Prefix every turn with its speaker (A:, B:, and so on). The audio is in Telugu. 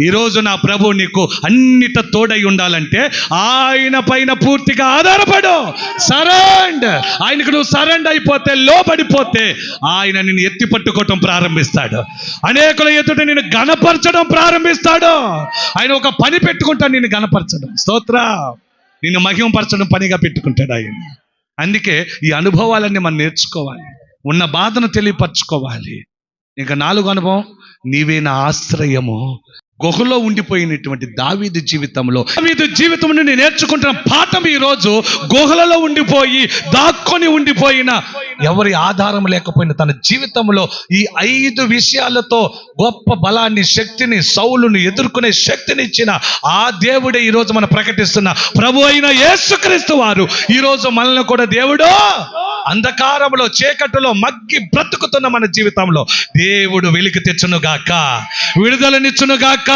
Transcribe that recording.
A: ఈరోజు నా ప్రభు నీకు అన్నిట తోడై ఉండాలంటే ఆయన పైన పూర్తిగా ఆధారపడు. సరెండ్ ఆయనకు నువ్వు సరెండ్ అయిపోతే లోబడిపోతే ఆయన నిన్ను ఎత్తి పట్టుకోవటం ప్రారంభిస్తాడు. అనేకుల ఎదుట నిన్ను గణపరచడం ప్రారంభిస్తాడు. ఆయన ఒక పని పెట్టుకుంటాడు నిన్ను గణపరచడం స్తోత్ర. నిన్ను మహిమపరచడం పనిగా పెట్టుకుంటాడు ఆయన. అందుకే ఈ అనుభవాలన్నీ మనం నేర్చుకోవాలి. ఉన్న బాధను తెలియపరచుకోవాలి. ఇంకా నాలుగు అనుభవం నీవే నా ఆశ్రయము. గుహలో ఉండిపోయినటువంటి దావీదు జీవితంలో. దావీదు జీవితం నుండి నేర్చుకుంటున్న పాఠం ఈ రోజు గుహలలో ఉండిపోయి దాక్కొని ఉండిపోయిన ఎవరి ఆధారం లేకపోయిన తన జీవితంలో ఈ ఐదు విషయాలతో గొప్ప బలాన్ని శక్తిని సౌలును ఎదుర్కొనే శక్తిని ఇచ్చిన ఆ దేవుడే ఈ రోజు మనం ప్రకటిస్తున్న ప్రభు అయిన యేసుక్రీస్తు వారు. ఈ రోజు మనల్ని కూడా దేవుడు అంధకారంలో చీకటిలో మగ్గి బ్రతుకుతున్న మన జీవితంలో దేవుడు వెలికి తెచ్చును గాక. గాక.